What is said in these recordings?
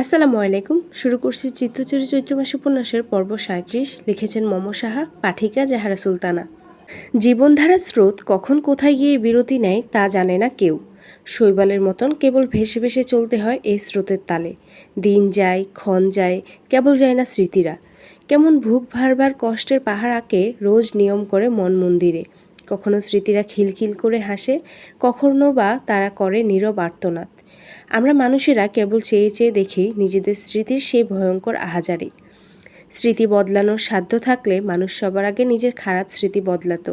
আসসালামু আলাইকুম। শুরু করছি চিত্তচুরি চৈত্র মাস উপন্যাসের পর্ব সাঁত্রিশ লিখেছেন মম সাহা, পাঠিকা জাহারা সুলতানা। জীবনধারার স্রোত কখন কোথায় গিয়ে বিরতি নেয় তা জানে না কেউ। শৈবালের মতন কেবল ভেসে ভেসে চলতে হয় এই স্রোতের তালে। দিন যায়, ক্ষণ যায়, কেবল যায় না স্মৃতিরা। কেমন ভুক ভারবার কষ্টের পাহাড় আঁকে, রোজ নিয়ম করে মন মন্দিরে। কখনো স্মৃতিরা খিলখিল করে হাসে, কখনো বা তারা করে নীরব আর্তনাদ। আমরা মানুষেরা কেবল চেয়ে চেয়ে দেখি নিজেদের স্মৃতির সেই ভয়ঙ্কর আহাজারি। স্মৃতি বদলানোর সাধ্য থাকলে মানুষ সবার আগে নিজের খারাপ স্মৃতি বদলাতো,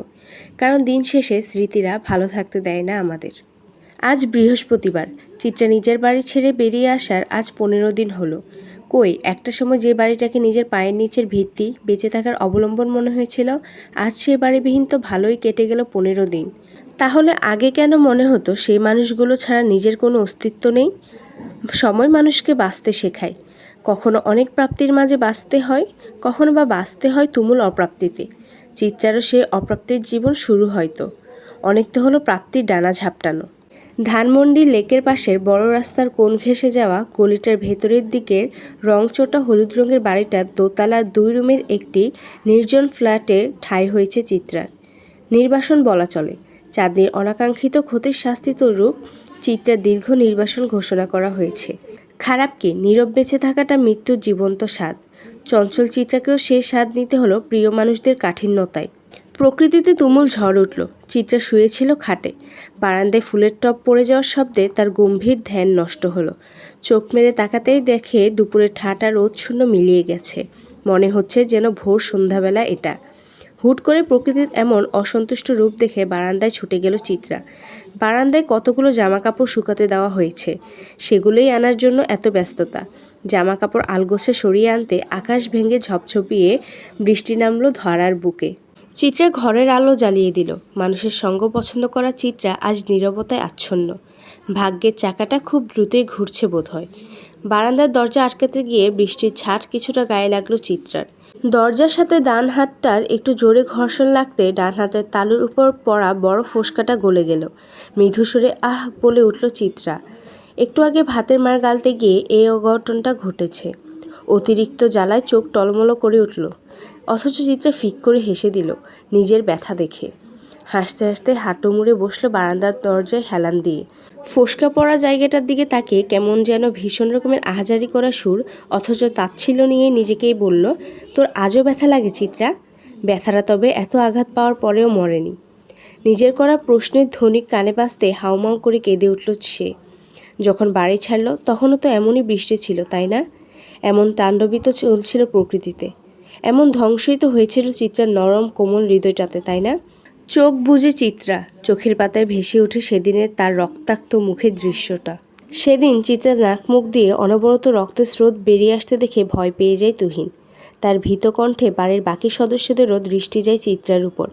কারণ দিন শেষে স্মৃতিরা ভালো থাকতে দেয় না আমাদের। আজ বৃহস্পতিবার, চিত্রা নিজের বাড়ি ছেড়ে বেরিয়ে আসার আজ পনেরো দিন হলো। কই? একটা সময় যে বাড়িটাকে নিজের পায়ের নিচের ভিত্তি বেঁচে থাকার অবলম্বন মনে হয়েছিল, আজ সে বাড়িবিহীন তো ভালোই কেটে গেল পনেরো দিন। তাহলে আগে কেন মনে হতো সেই মানুষগুলো ছাড়া নিজের কোনো অস্তিত্ব নেই? সময় মানুষকে বাঁচতে শেখায়। কখনো অনেক প্রাপ্তির মাঝে বাঁচতে হয়, কখনো বা বাঁচতে হয় তুমুল অপ্রাপ্তিতে। চিত্রারও সে অপ্রাপ্তির জীবন শুরু হয়তো। অনেক তো হলো প্রাপ্তির ডানা ঝাপটানো। ধানমন্ডি লেকের পাশের বড় রাস্তার কোণ ঘেঁষে যাওয়া গলিটার ভেতরের দিকের রংচোটা হলুদ রঙের বাড়িটা দোতলার দুই রুমের একটি নির্জন ফ্ল্যাটে ঠাঁই হয়েছে চিত্রার। নির্বাসন বলা চলে। চাঁদনির অনাকাঙ্ক্ষিত ক্ষতির শাস্তিস্বরূপ চিত্রার দীর্ঘ নির্বাসন ঘোষণা করা হয়েছে। খারাপ কি? নীরব বেঁচে থাকাটা মৃত্যুর জীবন্ত স্বাদ। চঞ্চল চিত্রাকেও সে স্বাদ নিতে হলো প্রিয় মানুষদের কাঠিন্যতায়। প্রকৃতিতে তুমুল ঝড় উঠল। চিত্রা শুয়েছিল খাটে। বারান্দায় ফুলের টপ পড়ে যাওয়ার শব্দে তার গম্ভীর ধ্যান নষ্ট হলো। চোখ মেরে তাকাতেই দেখে দুপুরে ঠাটা রোদ শূন্য মিলিয়ে গেছে। মনে হচ্ছে যেন ভোর সন্ধ্যাবেলা এটা। হুট করে প্রকৃতির এমন অসন্তুষ্ট রূপ দেখে বারান্দায় ছুটে গেল চিত্রা। বারান্দায় কতগুলো জামা কাপড় শুকাতে দেওয়া হয়েছে, সেগুলোই আনার জন্য এত ব্যস্ততা। জামা কাপড় আলগোছে সরিয়ে আনতে আকাশ ভেঙে ঝপঝপিয়ে বৃষ্টি নামলো ধরার বুকে। চিত্রা ঘরের আলো জ্বালিয়ে দিল। মানুষের সঙ্গ পছন্দ করা চিত্রা আজ নীরবতায় আচ্ছন্ন। ভাগ্যের চাকাটা খুব দ্রুতই ঘুরছে বোধহয়। বারান্দার দরজা আটকাতে গিয়ে বৃষ্টির ছাট কিছুটা গায়ে লাগল চিত্রার। দরজার সাথে ডান হাতটার একটু জোরে ঘর্ষণ লাগতে ডান হাতের তালুর উপর পড়া বড় ফোসকাটা গলে গেল। মৃদু সুরে আহ বলে উঠল চিত্রা। একটু আগে ভাতের মার গালতে গিয়ে এই অঘটনটা ঘটেছে। অতিরিক্ত জ্বালায় চোখ টলমলো করে উঠল। অথচ চিত্রা ফিক করে হেসে দিল, নিজের ব্যথা দেখে। হাসতে হাসতে হাঁটু মুড়ে বসল বারান্দার দরজায় হেলান দিয়ে। ফোসকা পড়া জায়গাটার দিকে তাকে কেমন যেন ভীষণ রকমের আহাজারি করা সুর, অথচ তাচ্ছিল নিয়ে নিজেকেই বলল, তোর আজও ব্যথা লাগে চিত্রা? ব্যথাটা তবে এত আঘাত পাওয়ার পরেও মরেনি। নিজের করা প্রশ্নের ধ্বনি কানে বাজতে হাউমাউ করে কেঁদে উঠল সে। যখন বাড়ি ছাড়লো, তখনও তো এমনই বৃষ্টি ছিল, তাই না? এমন তাণ্ডবিত চলছিল প্রকৃতিতে। এমন ধ্বংসই তো হয়েছিল চিত্রার নরম, কোমল হৃদয়টাতে, তাই না? চোখ বুঝে চিত্রা, চোখের পাতায় ভেসে ওঠে সেদিনের তার রক্তাক্ত মুখের দৃশ্যটা। সেদিন চিত্রা নাক মুখ দিয়ে অনবরত রক্তের স্রোত বেরিয়ে আসতে দেখে ভয় পেয়ে যায় তুহিন। তার ভীত কণ্ঠে বাড়ির বাকি সদস্যদেরও দৃষ্টি যায় চিত্রার উপর।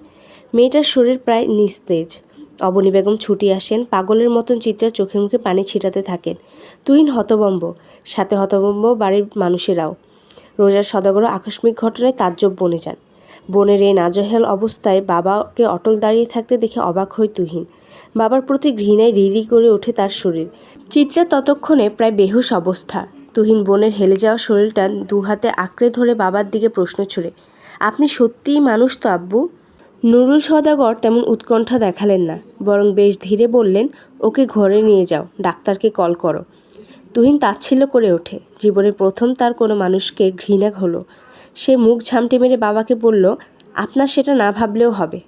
মেয়েটার শরীর প্রায় নিস্তেজ। অবনী বেগম ছুটি আসেন, পাগলের মতন চিত্রার চোখে মুখে পানি ছিটাতে থাকেন। তুহিন হতবম্ব, সাথে হতবম্ব বাড়ির মানুষেরাও। রোজার সদাগর আকস্মিক ঘটনায় তাজ্জব বনে যান। বোনের এই নাজহেল অবস্থায় বাবাকে অটল দাঁড়িয়ে থাকতে দেখে অবাক হয় তুহিন। বাবার প্রতি ঘৃণায় রিরি করে ওঠে তার শরীর। চিত্রা ততক্ষণে প্রায় বেহুশ অবস্থা। তুহিন বোনের হেলে যাওয়া শরীরটা দু হাতে আঁকড়ে ধরে বাবার দিকে প্রশ্ন ছুড়ে, আপনি সত্যিই মানুষ তো আব্বু? নুরুল সদাগর তেমন উৎকণ্ঠা দেখালেন না, বরং বেশ ধীরে বললেন, ওকে ঘরে নিয়ে যাও, ডাক্তারকে কল করো। তুহিন তাচ্ছিল্য করে ওঠে। জীবনের প্রথম তার কোনো মানুষকে ঘৃণা হলো। সে মুখ ঝামটে মেরে বাবাকে বলল, আপনার সেটা না ভাবলেও হবে।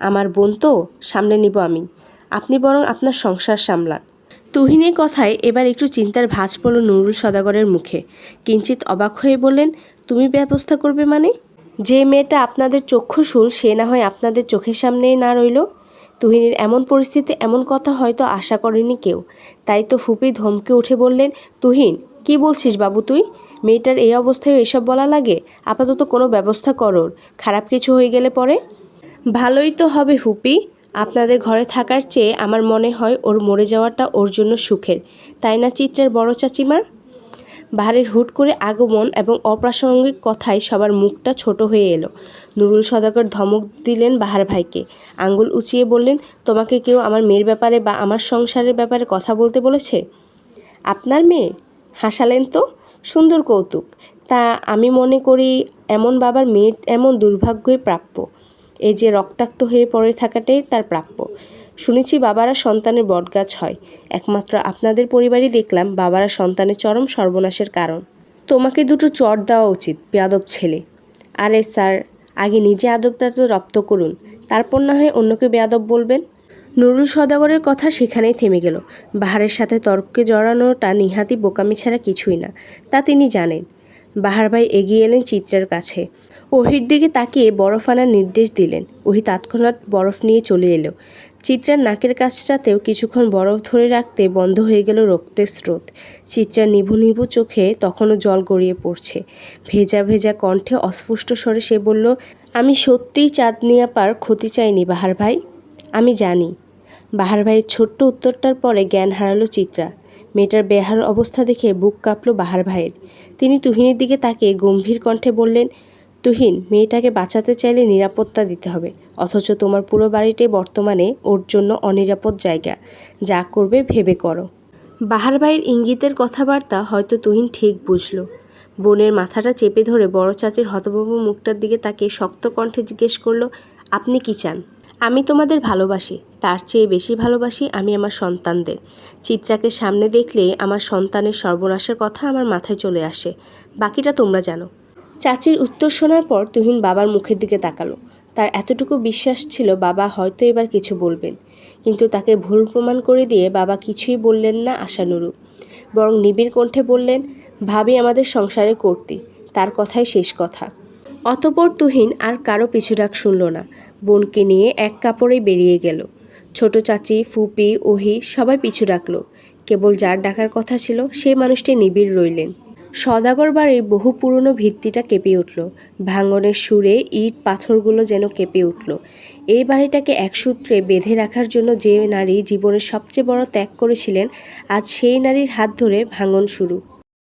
আমার বোন তো, সামলে নিব আমি। আপনি বরং আপনার সংসার সামলান। তুহিনের কথায় এবার একটু চিন্তার ভাঁজ পড়ল নুরুল সদাগরের মুখে। কিঞ্চিত অবাক হয়ে বললেন, তুমি ব্যবস্থা করবে মানে? যে মেয়েটা আপনাদের চক্ষুশুল, সে না হয় আপনাদের চোখের সামনেই না রইল? তুহিনের এমন পরিস্থিতি এমন কথা হয়তো আশা করেনি কেউ। তাই তো ফুপি ধমকে উঠে বললেন, তুহিন, কি বলছিস বাবু তুই? মেয়েটার এই অবস্থায় এসব বলা লাগে? আপাতত কোনো ব্যবস্থা করোর। খারাপ কিছু হয়ে গেলে পরে? ভালোই তো হবে ফুপি। আপনাদের ঘরে থাকার চেয়ে আমার মনে হয় ওর মরে যাওয়াটা ওর জন্য সুখের। তাই না চিত্রের বড় চাচিমা? বাহারের হুট করে আগমন এবং অপ্রাসঙ্গিক কথায় সবার মুখটা ছোট হয়ে এলো। নুরুল সদাগর ধমক দিলেন বাহার ভাইকে। আঙ্গুল উঁচিয়ে বললেন, তোমাকে কেউ আমার মেয়ের ব্যাপারে বা আমার সংসারের ব্যাপারে কথা বলতে বলেছে? আপনার মেয়ে? হাসালেন তো। সুন্দর কৌতুক। তা আমি মনে করি এমন বাবার মেয়ের এমন দুর্ভাগ্যই প্রাপ্য। এই যে রক্তাক্ত হয়ে পড়ে থাকাটাই তার প্রাপ্য। শুনেছি বাবারা সন্তানের বটগাছ হয়। একমাত্র আপনাদের পরিবারই দেখলাম বাবারা সন্তানের চরম সর্বনাশের কারণ। তোমাকে দুটো চট দেওয়া উচিত, বেয়াদব ছেলে। আরে স্যার, আগে নিজে আদবটা তো রপ্ত করুন, তারপর না হয় অন্যকে বেয়াদব বলবেন? নুরুল সদাগরের কথা সেখানেই থেমে গেল। বাহারের সাথে তর্কে জড়ানোটা নিহাতি বোকামি ছাড়া কিছুই না, তা তিনি জানেন। বাহার ভাই এগিয়ে এলেন চিত্রের কাছে। ওহির দিকে তাকিয়ে বরফ আনার নির্দেশ দিলেন। ওহি তৎক্ষণাৎ বরফ নিয়ে চলে এলো। চিত্রার নাকের কাছটাতেও কিছুক্ষণ বরফ ধরে রাখতে বন্ধ হয়ে গেল রক্তের স্রোত। চিত্রার নিভু নিভু চোখে তখনও জল গড়িয়ে পড়ছে। ভেজা ভেজা কণ্ঠে অস্ফুষ্ট স্বরে সে বলল, আমি সত্যিই চাঁদনি আপার ক্ষতি চাইনি, বাহার ভাই। আমি জানি। বাহার ভাইয়ের ছোট্ট উত্তরটার পরে জ্ঞান হারালো চিত্রা। মেয়েটার বেহার অবস্থা দেখে বুক কাঁপল বাহার ভাইয়ের। তিনি তুহিনের দিকে তাকে গম্ভীর কণ্ঠে বললেন তুহিন মেয়েটাকে বাঁচাতে চাইলে নিরাপত্তা দিতে হবে। অথচ তোমার পুরো বাড়িটাই বর্তমানে ওর জন্য অনিরাপদ জায়গা। যা করবে ভেবে করো। বাহার ভাইয়ের ইঙ্গিতের কথাবার্তা হয়তো তুহিন ঠিক বুঝলো। বোনের মাথাটা চেপে ধরে বড় চাচির হতভম্ব মুখটার দিকে তাকে শক্ত কণ্ঠে জিজ্ঞেস করল, আপনি কি চান? আমি তোমাদের ভালোবাসি। তার চেয়ে বেশি ভালোবাসি আমি আমার সন্তানদের। চিত্রাকে সামনে দেখলে আমার সন্তানের সর্বনাশের কথা আমার মাথায় চলে আসে। বাকিটা তোমরা জানো। চাচির উত্তর শোনার পর তুহিন বাবার মুখের দিকে তাকালো। তার এতটুকু বিশ্বাস ছিল বাবা হয়তো এবার কিছু বলবেন। কিন্তু তাকে ভুল প্রমাণ করে দিয়ে বাবা কিছুই বললেন না আশানুরূপ। বরং নিবিড় কণ্ঠে বললেন, ভাবি আমাদের সংসারে করতি, তার কথাই শেষ কথা। অতপর তুহিন আর কারও পিছু ডাক শুনল না। বোনকে নিয়ে এক কাপড়ে বেরিয়ে গেল। ছোট চাচি, ফুপি, ওহি সবাই পিছু ডাকলো। কেবল যার ডাকার কথা ছিল, সেই মানুষটি নিবিড় রইলেন। সদাগর বাড়ির বহু পুরনো ভিত্তিটা কেঁপে উঠল। ভাঙনের সুরে ইট পাথরগুলো যেন কেঁপে উঠল। এই বাড়িটাকে এক সূত্রে বেঁধে রাখার জন্য যে নারী জীবনের সবচেয়ে বড় ত্যাগ করেছিলেন, আজ সেই নারীর হাত ধরে ভাঙন শুরু।